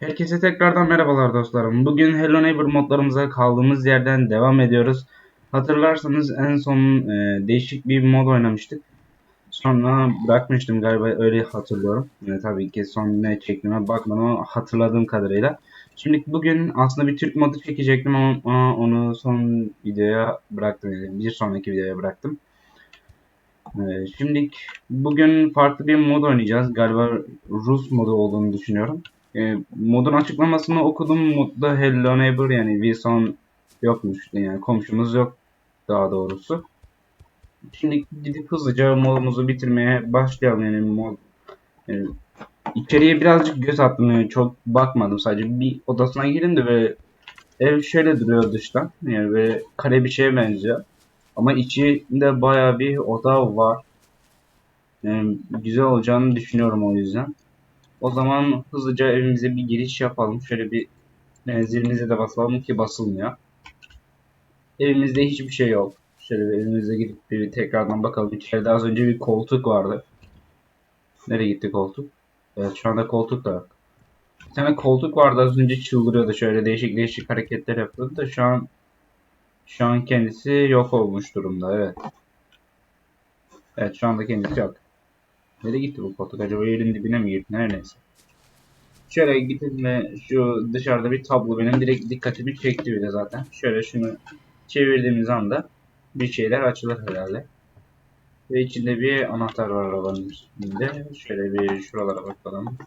Herkese tekrardan merhabalar dostlarım. Bugün Hello Neighbor modlarımıza kaldığımız yerden devam ediyoruz. Hatırlarsanız en son e, değişik bir mod oynamıştık. Sonra bırakmıştım galiba öyle hatırlıyorum. E, tabii ki son ne çektiğime bakmadım hatırladığım kadarıyla. Şimdi bugün aslında bir Türk modu çekecektim ama onu son videoya bıraktım. Yani bir sonraki videoya bıraktım. E, şimdi bugün farklı bir mod oynayacağız. Galiba Rus modu olduğunu düşünüyorum. E, modun açıklamasını okudum. Modda Hello Neighbor yani Wilson yokmuş. Yani komşumuz yok daha doğrusu. Şimdi gidip hızlıca modumuzu bitirmeye başlayalım yani mod. Yani içeriye birazcık göz attım yani çok bakmadım sadece bir odasına girdim de ve ev şöyle duruyor dıştan yani böyle kare bir şeye benziyor. Ama içinde bayağı bir oda var. Yani güzel olacağını düşünüyorum o yüzden. O zaman hızlıca evimize bir giriş yapalım. Şöyle bir e, zilimize de basalım ki basılmıyor. Evimizde hiçbir şey yok. Şöyle bir evimize gidip bir tekrardan bakalım. İçeride az önce bir koltuk vardı. Nereye gitti koltuk? Evet şu anda koltuk da yok. Bir tane koltuk vardı az önce çıldırıyordu. Şöyle değişik değişik hareketler yapıyordu da şu an şu an kendisi yok olmuş durumda. Evet. Evet şu anda kendisi yok. Nereye gitti bu koltuk? Acaba yerin dibine mi girdi? Her neyse. Şöyle gidin ve şu dışarıda bir tablo benim direkt dikkatimi çekti bile zaten. Şöyle şunu çevirdiğimiz anda bir şeyler açılır herhalde. Ve içinde bir anahtar var arabanın üstünde. Şöyle bir şuralara bakalım.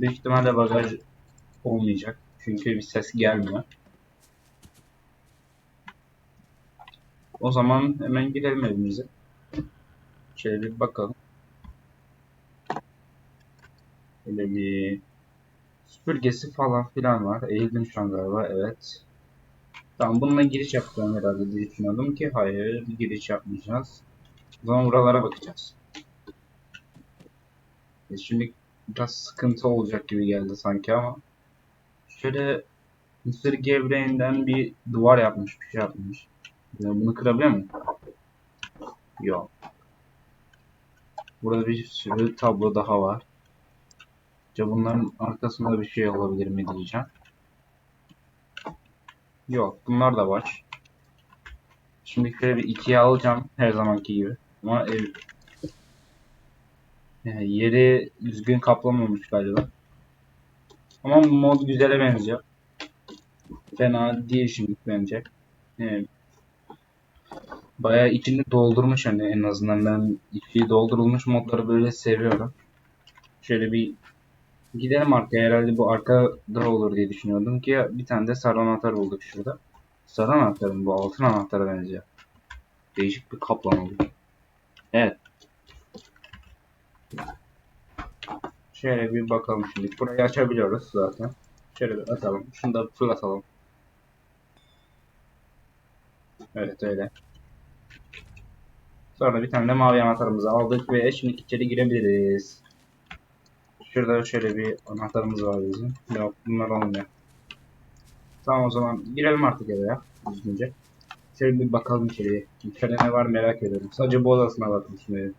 Büyük ihtimalle bagaj olmayacak. Çünkü bir ses gelmiyor. O zaman hemen gidelim evimize. Şöyle bir bakalım. Bir süpürgesi falan filan var. Eğildim şu an galiba. Evet. Tamam bununla giriş yapacağım herhalde diye düşünüyordum ki hayır giriş yapmayacağız. O zaman buralara bakacağız. E şimdi biraz sıkıntı olacak gibi geldi sanki ama. Şöyle Mısır gevreğinden bir duvar yapmış, bir şey yapmış. Yani bunu kırabiliyor muyum? Yok. Burada bir sürü tablo daha var. Ya bunların arkasında bir şey olabilir mi diyeceğim. Yok bunlar da var. Şimdi şöyle bir ikiye alacağım her zamanki gibi. Ama ev yani yeri düzgün kaplamamış galiba. Ama mod güzele benziyor. Fena değil şimdi bence. Yani bayağı içini doldurmuş hani en azından ben içi doldurulmuş modları böyle seviyorum. Şöyle bir Gidelim arkaya herhalde bu arkada olur diye düşünüyordum ki bir tane de sarı anahtar bulduk şurada. Sarı anahtar mı bu altın anahtara benziyor. Değişik bir kaplama bu. Evet. Şöyle bir bakalım şimdi. Burayı açabiliyoruz zaten. Şöyle bir atalım. Şunu da fırlatalım. Evet öyle. Sonra bir tane de mavi anahtarımızı aldık ve şimdi içeri girebiliriz. Şurada şöyle bir anahtarımız var bizim. Yok bunlar olmuyor. Tamam o zaman girelim artık eve ya. Düzgünce. Şöyle bir bakalım içeriye. İçeride ne var merak ediyorum. Sadece bu odasına baktım şimdi.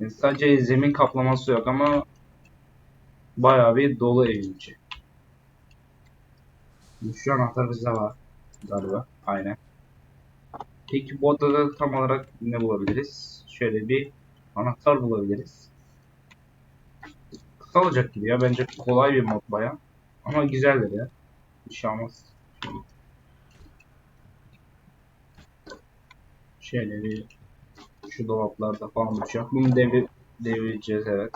Yani sadece zemin kaplaması yok ama bayağı bir dolu evin içi. Şu anahtar bizde var. Galiba. Aynen. Peki bu odada tam olarak ne bulabiliriz? Şöyle bir anahtar bulabiliriz kısa olacak gibi ya. Bence kolay bir mod baya. Ama güzeldir ya. Bir şey olmaz. Şöyle bir şu dolaplarda falan bir şey. Bunu devir, devireceğiz evet.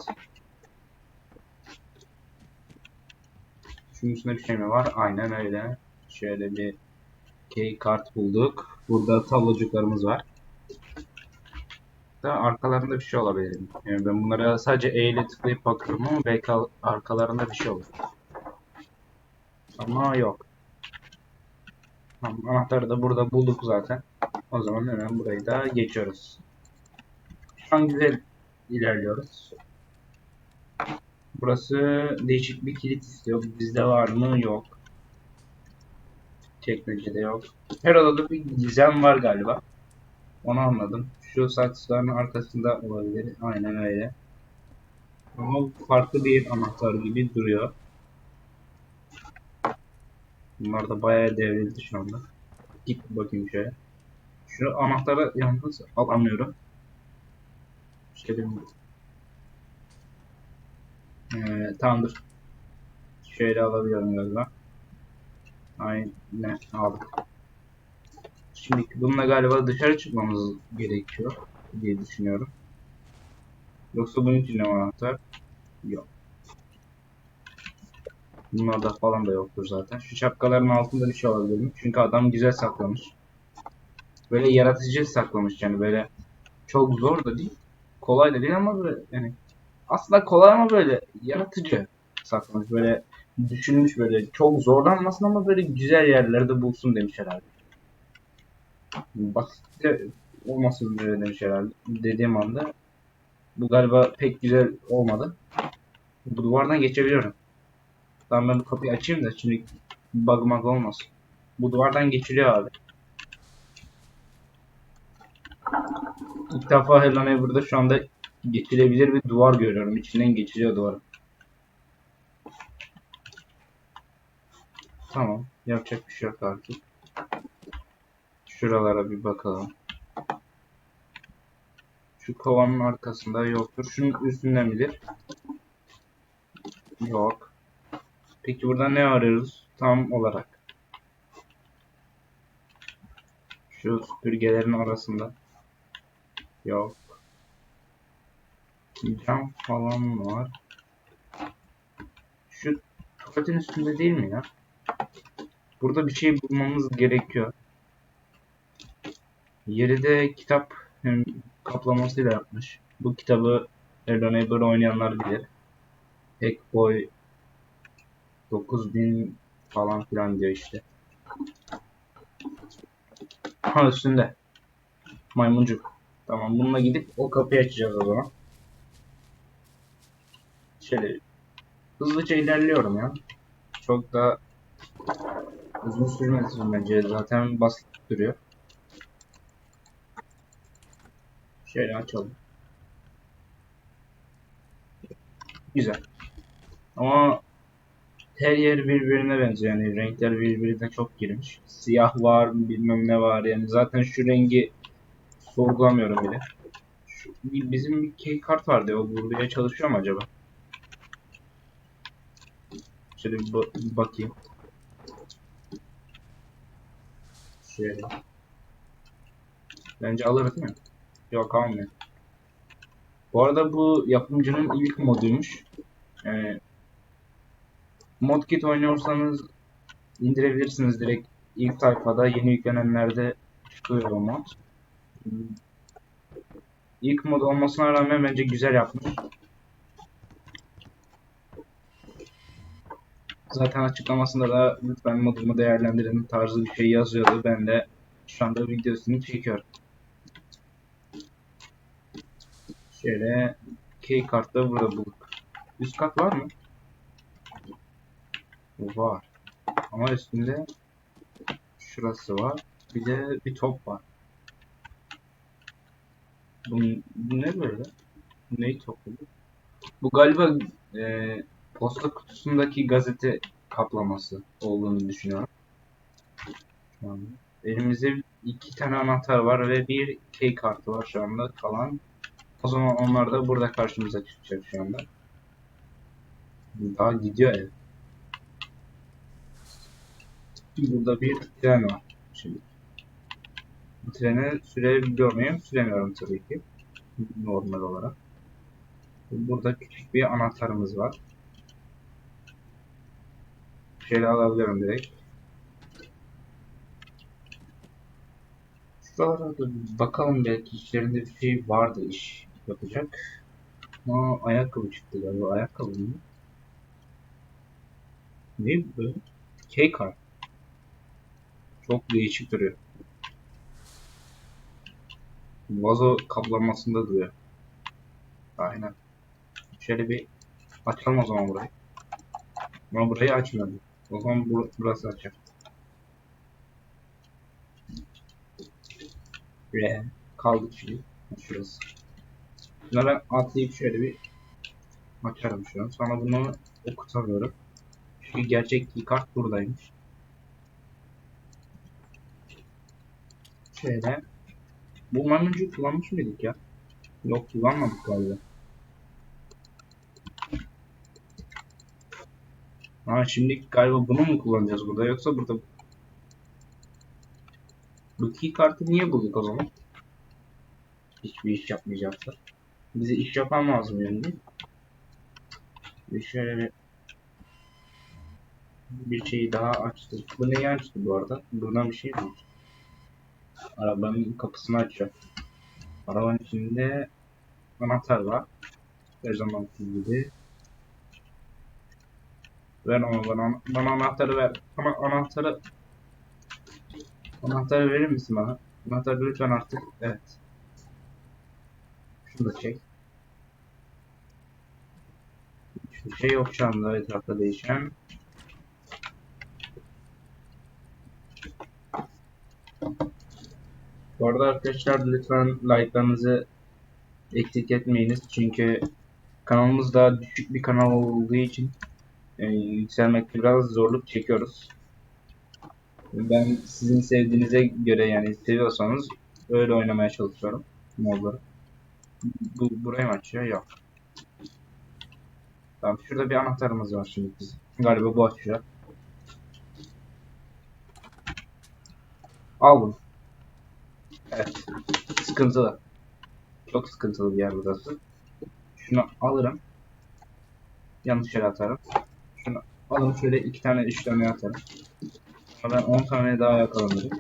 Şunun üstünde bir şey mi var? Aynen öyle. Şöyle bir key kart bulduk. Burada tablocuklarımız var da arkalarında bir şey olabilir. Yani ben bunlara sadece E ile tıklayıp bakıyorum ama belki arkalarında bir şey olur. Ama yok. Tamam, anahtarı da burada bulduk zaten. O zaman hemen burayı da geçiyoruz. Şu an güzel ilerliyoruz. Burası değişik bir kilit istiyor. Bizde var mı? Yok. Çekmecede yok. Her odada bir gizem var galiba. Onu anladım. Şu saçların arkasında olabilir. Aynen öyle. Ama farklı bir anahtar gibi duruyor. Bunlar da bayağı devrildi şu anda. Git bakayım şöyle. Şu anahtarı yalnız alamıyorum. İşte benim. Ee, tamamdır. Şöyle alabiliyorum galiba. Aynen aldık. Şimdi bununla galiba dışarı çıkmamız gerekiyor diye düşünüyorum. Yoksa bunun için ne anahtar? Yok. Bunlarda falan da yoktur zaten. Şu şapkaların altında bir şey olabilir mi? Çünkü adam güzel saklamış. Böyle yaratıcı saklamış yani böyle çok zor da değil. Kolay da değil ama böyle yani aslında kolay ama böyle yaratıcı saklamış. Böyle düşünmüş böyle çok zorlanmasın ama böyle güzel yerlerde bulsun demiş herhalde. De olmasın böyle demiş herhalde. Dediğim anda bu galiba pek güzel olmadı. Bu duvardan geçebiliyorum. Tamam ben bu kapıyı açayım da şimdi bug mug olmasın. Bu duvardan geçiliyor abi. İlk defa Hello Neighbor'da şu anda geçilebilir bir duvar görüyorum. İçinden geçiliyor duvar. Tamam. Yapacak bir şey yok artık. Şuralara bir bakalım. Şu kovanın arkasında yoktur. Şunun üstünde midir? Yok. Peki burada ne arıyoruz tam olarak? Şu süpürgelerin arasında. Yok. Cam falan var. Şu tuvaletin üstünde değil mi ya? Burada bir şey bulmamız gerekiyor. Yeri de kitap kaplamasıyla yapmış. Bu kitabı Hello Neighbor oynayanlar bilir. Hackboy 9000 falan filan diyor işte. Ha üstünde. Maymuncuk. Tamam bununla gidip o kapıyı açacağız o zaman. Şöyle hızlıca ilerliyorum ya. Çok da uzun sürmesin bence. Zaten basit duruyor. Şöyle açalım. Güzel. Ama her yer birbirine benziyor yani renkler birbirine çok girmiş. Siyah var bilmem ne var yani zaten şu rengi sorgulamıyorum bile. Şu, bizim bir key kart vardı o buraya çalışıyor mu acaba? Şöyle bir ba- bakayım. Şöyle. Bence alır değil mi? Yok almıyor. Bu arada bu yapımcının ilk moduymuş. Yani Modkit oynuyorsanız indirebilirsiniz direkt ilk sayfada yeni yüklenenlerde çıkıyor o mod. İlk mod olmasına rağmen bence güzel yapmış. Zaten açıklamasında da lütfen modumu değerlendirin tarzı bir şey yazıyordu. Ben de şu anda videosunu çekiyorum. Şöyle key kartı burada bulduk. Üst kat var mı? Var. Ama üstünde şurası var. Bir de bir top var. Bu, bu ne böyle? Bu neyi topladı? Bu galiba e, posta kutusundaki gazete kaplaması olduğunu düşünüyorum. Şu anda. Elimizde iki tane anahtar var ve bir key kartı var şu anda kalan. O zaman onlar da burada karşımıza çıkacak şu anda. Daha gidiyor ev. Burada bir tren var. Şimdi. Bu trene sürebiliyor muyum? Süremiyorum tabii ki. Normal olarak. Burada küçük bir anahtarımız var. Şöyle alabiliyorum direkt. Şuralara da bakalım belki içlerinde bir şey vardı iş yapacak. Aa, ayakkabı çıktı galiba. Ayakkabı mı? Ne bu? Key card. Çok değişik duruyor. Vazo kaplamasında duruyor. Aynen. Şöyle bir açalım o zaman burayı. Ama burayı açmadım. O zaman bur burası açar. Ve kaldık şimdi. Şurası. Bunlara atlayıp şöyle bir açarım şu an. Sonra bunu okutamıyorum. Çünkü gerçek keycard buradaymış. Şöyle. Bu maymuncuğu kullanmış mıydık ya? Yok kullanmadık galiba. Ha şimdi galiba bunu mu kullanacağız burada yoksa burada bu key kartı niye bulduk o zaman? Hiçbir iş yapmayacaklar. Bize iş yapan lazım yani. Bir şöyle bir şeyi daha açtık. Bu neyi açtı bu arada? Buradan bir şey mi? Arabanın kapısını açıyor. Arabanın içinde anahtar var. Her zamanki gibi. Ver onu bana. Bana anahtarı ver. Bana anahtarı Anahtarı verir misin bana? Anahtarı lütfen artık. Evet. Şunu da çek. Hiçbir şey yok şu anda etrafta değişen. Bu arada arkadaşlar lütfen like'larınızı eksik etmeyiniz. Çünkü kanalımız daha düşük bir kanal olduğu için e, yükselmekte biraz zorluk çekiyoruz. Ben sizin sevdiğinize göre yani seviyorsanız öyle oynamaya çalışıyorum modları. Bu burayı mı açıyor? Yok. Tamam şurada bir anahtarımız var şimdi biz. Galiba bu açıyor. Al bunu. Evet. Sıkıntılı. Çok sıkıntılı bir yer burası. Şunu alırım. Yanlış yere atarım. Şunu alırım şöyle iki tane üç tane atarım. Sonra ben 10 tane daha yakalanırım.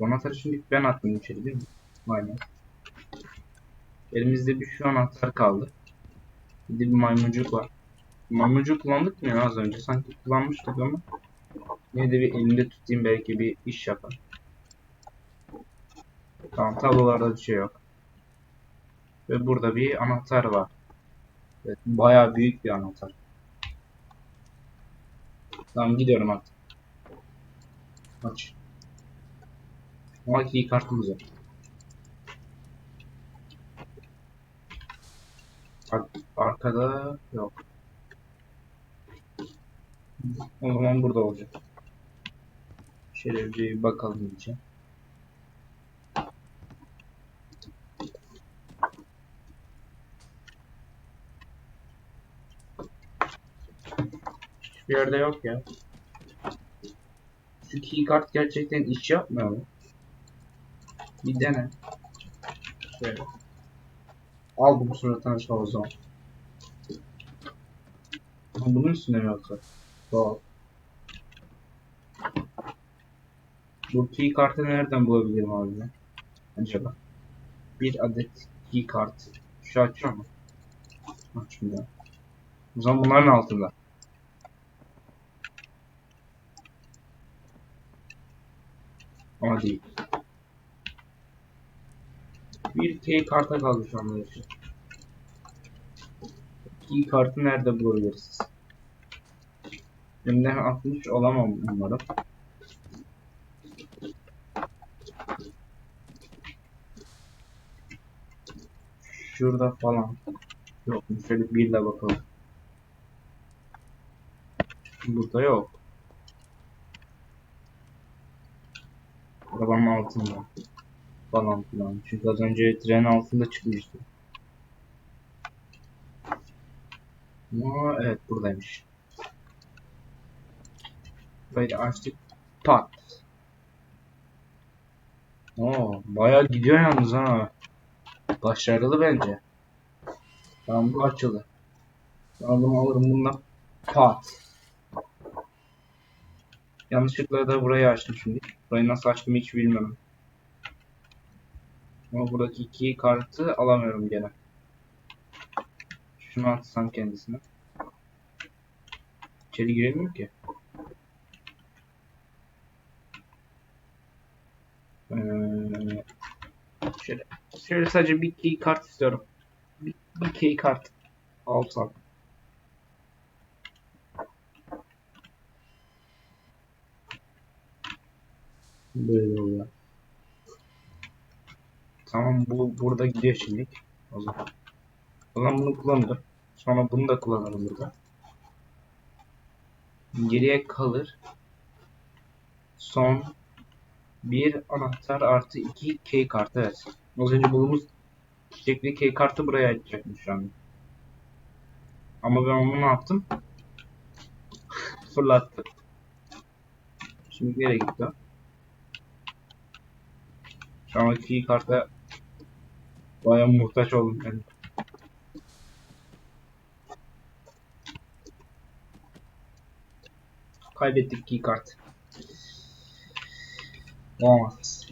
Bu anahtarı şimdi ben attım içeri değil mi? Aynen. Elimizde bir şu anahtar kaldı. Bir de bir maymuncuk var. Maymuncuğu kullandık mı ya az önce? Sanki kullanmıştık ama. Yine de bir elimde tutayım belki bir iş yapar. Tamam tablolarda bir şey yok. Ve burada bir anahtar var. Evet, bayağı büyük bir anahtar. Tamam gidiyorum artık. Aç. Ama iyi kartımız arkada yok. O zaman burada olacak. Şöyle bakalım diyeceğim. Hiçbir yerde yok ya. Şu key kart gerçekten iş yapmıyor mu? Bir dene. Şöyle. Al bunu suratına çal o zaman. Ama Bunun üstüne mi yoksa? Doğal. Bu key kartı nereden bulabilirim abi ben? Acaba? Bir adet key kart. Şu açıyor mu? Açmıyor. O zaman bunların altında. Ama değil. Bir key karta kaldı şu anda işte. Key kartı nerede bulabiliriz? Elimden atmış olamam umarım. Şurada falan. Yok şöyle bir de bakalım. Burada yok. Arabanın altında. Falan filan. Çünkü az önce trenin altında çıkmıştı. Ama evet buradaymış. Böyle açtık. Pat. Oo, bayağı gidiyor yalnız ha. Başarılı bence. Tamam bu açıldı. Aldım alırım bundan. Pat. Yanlışlıkla da burayı açtım şimdi. Burayı nasıl açtım hiç bilmiyorum. Ama buradaki iki kartı alamıyorum gene. Şunu atsam kendisine. İçeri giremiyor ki. Ee, şöyle, şöyle sadece bir key kart istiyorum. Bir, bir key kart alsam. Böyle oluyor. Tamam bu burada gidiyor şimdi. O zaman. O zaman bunu kullanırım. Sonra bunu da kullanırım burada. Geriye kalır. son bir anahtar artı iki key kartı evet. Az önce bulduğumuz çiçekli key kartı buraya açacakmış şu an. Ama ben onu ne yaptım? Fırlattım. Şimdi nereye gitti? Şu an key karta baya muhtaç oldum ben. Kaybettik key kart. Olmaz.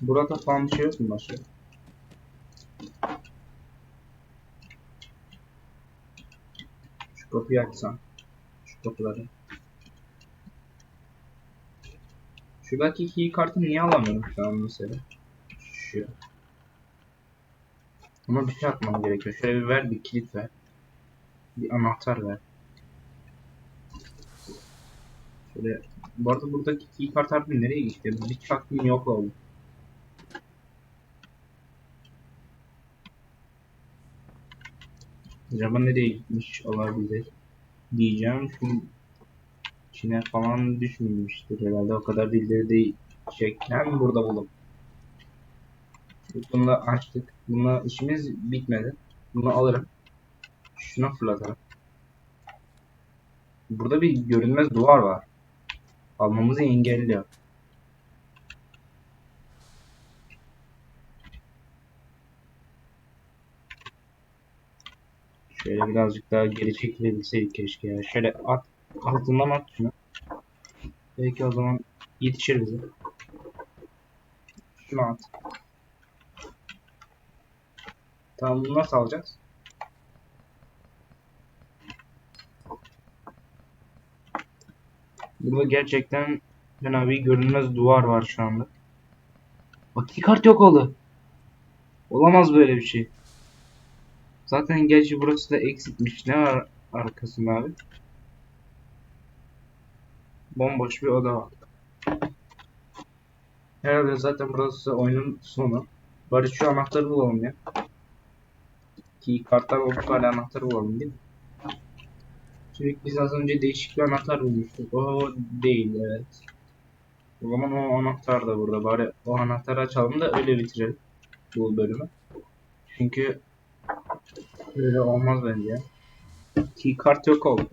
Burada falan bir şey yok mu başka? Şu kapıyı açsam. Şu kapıları. Şuradaki key kartı niye alamıyorum şu an mesela? Şu. Ama bir şey atmam gerekiyor. Şöyle bir ver bir kilit ver. Bir anahtar ver. Şöyle bu arada buradaki key kart harbi nereye gitti? Hiç aklım yok oldu. Acaba nereye gitmiş olabilir diyeceğim. Çünkü içine falan düşmemiştir herhalde. O kadar dilleri de çeken burada bulup. Bunu açtık. Bununla işimiz bitmedi. Bunu alırım. Şuna fırlatalım. Burada bir görünmez duvar var. Almamızı engelliyor. Şöyle birazcık daha geri çekilebilseydik keşke ya. Şöyle at, altından at şunu. Belki o zaman yetişir bize. Şunu at. Tamam bunu nasıl alacağız? Burada gerçekten fena bir görünmez duvar var şu anda. Bak kart yok oldu. Olamaz böyle bir şey. Zaten gerçi burası da eksikmiş. Ne var arkasında abi? Bomboş bir oda var. Herhalde zaten burası oyunun sonu. Bari şu anahtarı bulalım ya. Ki kartlar olmuş hala anahtarı bulalım değil mi? Çünkü biz az önce değişik bir anahtar bulmuştuk. O değil evet. O zaman o anahtar da burada. Bari o anahtarı açalım da öyle bitirelim bu bölümü. Çünkü öyle olmaz bence. Key kart yok oldu.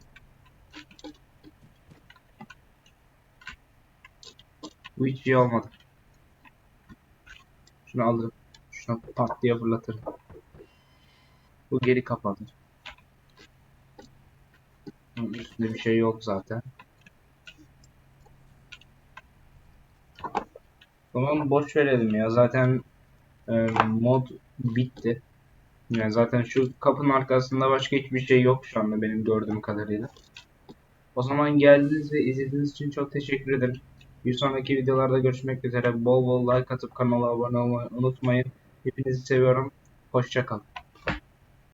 Bu hiç iyi olmadı. Şunu alırım. Şunu pat diye fırlatırım. Bu geri kapanır. Bunun üstünde bir şey yok zaten. Tamam boş verelim ya. Zaten e, mod bitti. Yani zaten şu kapının arkasında başka hiçbir şey yok şu anda benim gördüğüm kadarıyla. O zaman geldiniz ve izlediğiniz için çok teşekkür ederim. Bir sonraki videolarda görüşmek üzere. Bol bol like atıp kanala abone olmayı unutmayın. Hepinizi seviyorum. Hoşçakalın.